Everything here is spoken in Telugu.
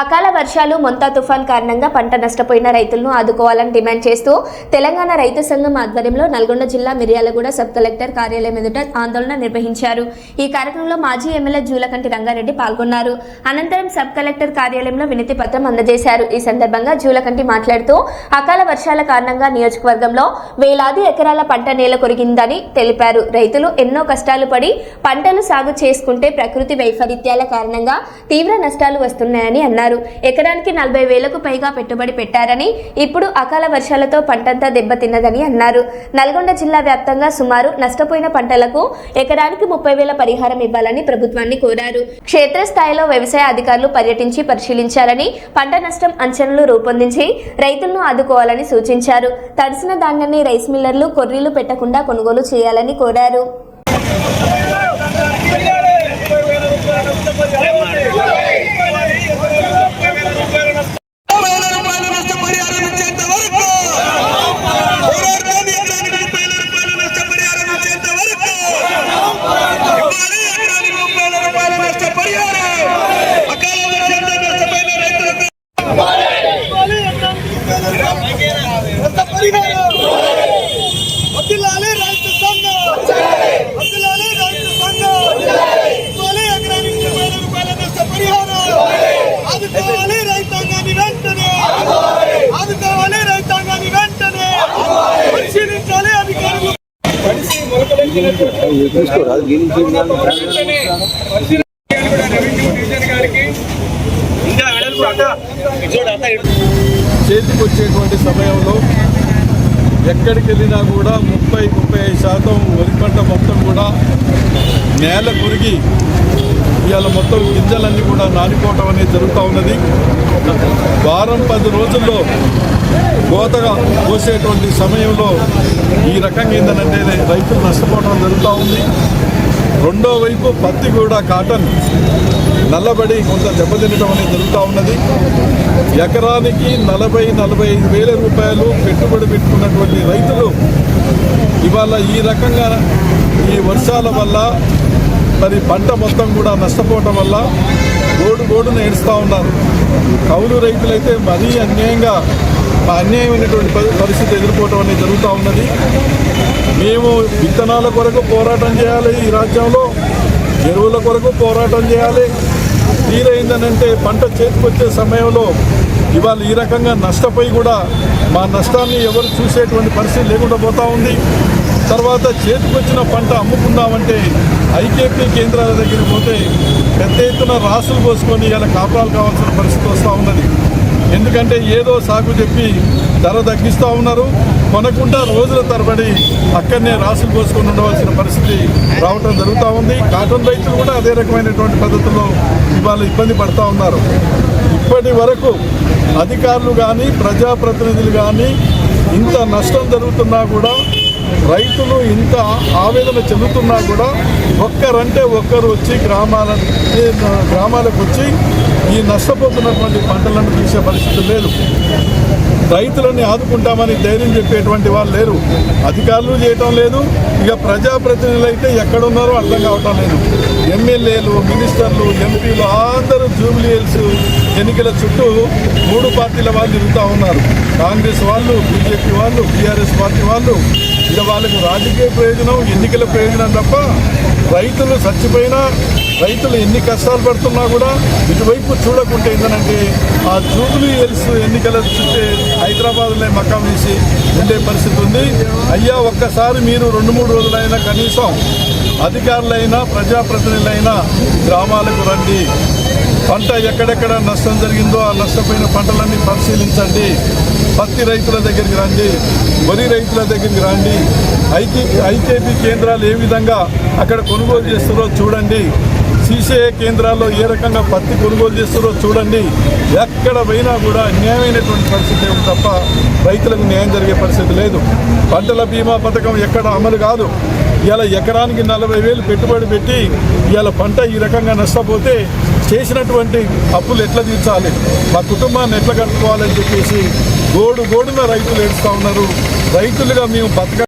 అకాల వర్షాలు మొంతా తుఫాన్ కారణంగా పంట నష్టపోయిన రైతులను ఆదుకోవాలని డిమాండ్ చేస్తూ తెలంగాణ రైతు సంఘం ఆధ్వర్యంలో నల్గొండ జిల్లా మిర్యాలగూడ సబ్ కలెక్టర్ కార్యాలయం ఎదుట ఆందోళన నిర్వహించారు. ఈ కార్యక్రమంలో మాజీ ఎమ్మెల్యే జూలకంటి రంగారెడ్డి పాల్గొన్నారు. అనంతరం సబ్ కలెక్టర్ కార్యాలయంలో వినతి పత్రం అందజేశారు. ఈ సందర్భంగా జూలకంటి మాట్లాడుతూ అకాల వర్షాల కారణంగా నియోజకవర్గంలో వేలాది ఎకరాల పంట నేల కొరిగిందని తెలిపారు. రైతులు ఎన్నో కష్టాలు పడి పంటలు సాగు చేసుకుంటే ప్రకృతి వైపరీత్యాల కారణంగా తీవ్ర నష్టాలు వస్తున్నాయని అన్నారు. ఎకరానికి నలభై వేలకు పైగా పెట్టుబడి పెట్టారని ఇప్పుడు అకాల వర్షాలతో పంటంతా దెబ్బతిన్నదని అన్నారు. నల్గొండ జిల్లా వ్యాప్తంగా సుమారు నష్టపోయిన పంటలకు ఎకరానికి ముప్పై వేల పరిహారం ఇవ్వాలని ప్రభుత్వాన్ని కోరారు. క్షేత్రస్థాయిలో వ్యవసాయ అధికారులు పర్యటించి పరిశీలించాలని పంట నష్టం అంచనాలు రూపొందించి రైతులను ఆదుకోవాలని సూచించారు. తడిసిన ధాన్యాన్ని రైస్ మిల్లర్లు కొర్రీలు పెట్టకుండా కొనుగోలు చేయాలని కోరారు వేల రూపాయల నష్టపరిహారం ఇచ్చేంత వరకు పోరాటాన్ని ఎకరానికి ముప్పై వేల రూపాయల నష్టపరిహారం ఇచ్చేంత వరకు ఇవ్వాలి ఎకరానికి ముప్పై వేల రూపాయల నష్టపరిహారం అకాల వర్షంతో నష్టపోయిన రైతులకు ఇవ్వాలి ఎకరానికి ముప్పై వేల రూపాయల నష్టపరిహారం వదిలాలి రైతు సంఘం వదిలాలి రైతు సంఘం ఇవ్వాలి ఎకరానికి ముప్పై వేల రూపాయల నష్టపరిహారం ఆదుకోవాలి రైతాంగాన్ని వెంటనే ఆదుకోవాలి రైతాంగాన్ని వెంటనే పరిశీలించాలి అధికారులు చేతికి వచ్చేటువంటి సమయంలో ఎక్కడికి వెళ్ళినా కూడా ముప్పై ముప్పై ఐదు శాతం వరి పంట మొత్తం కూడా నేల కురిగి ఇవాళ మొత్తం గింజలన్నీ కూడా నానిపోవటం అనేది జరుగుతూ ఉన్నది. వారం పది రోజుల్లో కోతగా పోసేటువంటి సమయంలో ఈ రకంగా ఏంటంటే రైతులు నష్టపోవడం జరుగుతూ ఉంది. రెండో వైపు పత్తి కూడా కాటన్ నల్లబడి కొంత దెబ్బతినడం అనేది జరుగుతూ ఉన్నది. ఎకరానికి నలభై నలభై ఐదు వేల రూపాయలు పెట్టుబడి పెట్టుకున్నటువంటి రైతులు ఇవాళ ఈ రకంగా ఈ వర్షాల వల్ల మరి పంట మొత్తం కూడా నష్టపోవటం వల్ల గోడు గోడును ఏడుస్తూ ఉన్నారు. కౌలు రైతులైతే మరీ అన్యాయంగా అన్యాయమైనటువంటి పరి- పరిస్థితి ఎదుర్కోవటం అనేది జరుగుతూ ఉన్నది. మేము విత్తనాల కొరకు పోరాటం చేయాలి ఈ రాజ్యంలో ఎరువుల కొరకు పోరాటం చేయాలి. తీరైందనంటే పంట చేతికొచ్చే సమయంలో ఇవాళ ఈ రకంగా నష్టపోయి కూడా మా నష్టాన్ని ఎవరు చూసేటువంటి పరిస్థితి లేకుండా పోతూ ఉంది. తర్వాత చేతికొచ్చిన పంట అమ్ముకుందామంటే ఐకేపీ కేంద్రాల దగ్గరికి పోతే పెద్ద ఎత్తున రాసులు పోసుకొని ఇలా కాపురాలు కావాల్సిన పరిస్థితి వస్తూ ఉన్నది. ఎందుకంటే ఏదో సాగు చెప్పి ధర తగ్గిస్తూ ఉన్నారు. కొనకుండా రోజుల తరబడి అక్కడనే రాసులు పోసుకొని ఉండవలసిన పరిస్థితి రావటం జరుగుతూ ఉంది. కాటన్ రైతులు కూడా అదే రకమైనటువంటి పద్ధతుల్లో ఇవాళ ఇబ్బంది పడుతూ ఉన్నారు. ఇప్పటి వరకు అధికారులు కానీ ప్రజాప్రతినిధులు కానీ ఇంత నష్టం జరుగుతున్నా కూడా రైతులు ఇంత ఆవేదన చెందుతున్నా కూడా ఒక్కరంటే ఒక్కరు వచ్చి గ్రామాల గ్రామాలకు వచ్చి ఈ నష్టపోతున్నటువంటి పంటలను తీసే పరిస్థితి లేదు. రైతులని ఆదుకుంటామని ధైర్యం చెప్పేటువంటి వాళ్ళు లేరు. అధికారులు చేయటం లేదు. ఇక ప్రజాప్రతినిధులు అయితే ఎక్కడున్నారో అర్థం కావటం లేదు. ఎమ్మెల్యేలు మినిస్టర్లు ఎంపీలు అందరూ జూబ్లీహిల్స్ ఎన్నికల చుట్టూ మూడు పార్టీల వాళ్ళు తిరుగుతూ ఉన్నారు. కాంగ్రెస్ వాళ్ళు బీజేపీ వాళ్ళు బీఆర్ఎస్ పార్టీ వాళ్ళు. ఇక వాళ్ళకు రాజకీయ ప్రయోజనం ఎన్నికల ప్రయోజనం తప్ప రైతులు చచ్చిపోయినా రైతులు ఎన్ని కష్టాలు పడుతున్నా కూడా ఇటువైపు చూడకుంటే ఏంటంటే ఆ జూబ్లీ హిల్స్ ఎన్నికల చుట్టే హైదరాబాద్లో మకాం వేసి ఉండే పరిస్థితి ఉంది. అయ్యా ఒక్కసారి మీరు రెండు మూడు రోజులైనా కనీసం అధికారులైనా ప్రజాప్రతినిధులైనా గ్రామాలకు రండి. పంట ఎక్కడెక్కడ నష్టం జరిగిందో ఆ నష్టపోయిన పంటలన్నీ పరిశీలించండి. పత్తి రైతుల దగ్గరికి రండి. వరి రైతుల దగ్గరికి రండి. ఐకే ఐకేపీ కేంద్రాలు ఏ విధంగా అక్కడ కొనుగోలు చేస్తారో చూడండి. సీసీఏ కేంద్రాల్లో ఏ రకంగా పత్తి కొనుగోలు చేస్తారో చూడండి. ఎక్కడ పోయినా కూడా న్యాయమైనటువంటి పరిస్థితి తప్ప రైతులకు న్యాయం జరిగే పరిస్థితి లేదు. పంటల బీమా పథకం ఎక్కడ అమలు కాదు. ఇలా ఎకరానికి నలభై వేలు పెట్టుబడి పెట్టి ఇలా పంట ఈ రకంగా నష్టపోతే చేసినటువంటి అప్పులు ఎట్లా తీర్చాలి? మా కుటుంబాన్ని ఎట్లా కట్టుకోవాలని చెప్పేసి గోడు గోడున రైతులు ఏడుస్తూ ఉన్నారు. రైతులుగా మేము బతక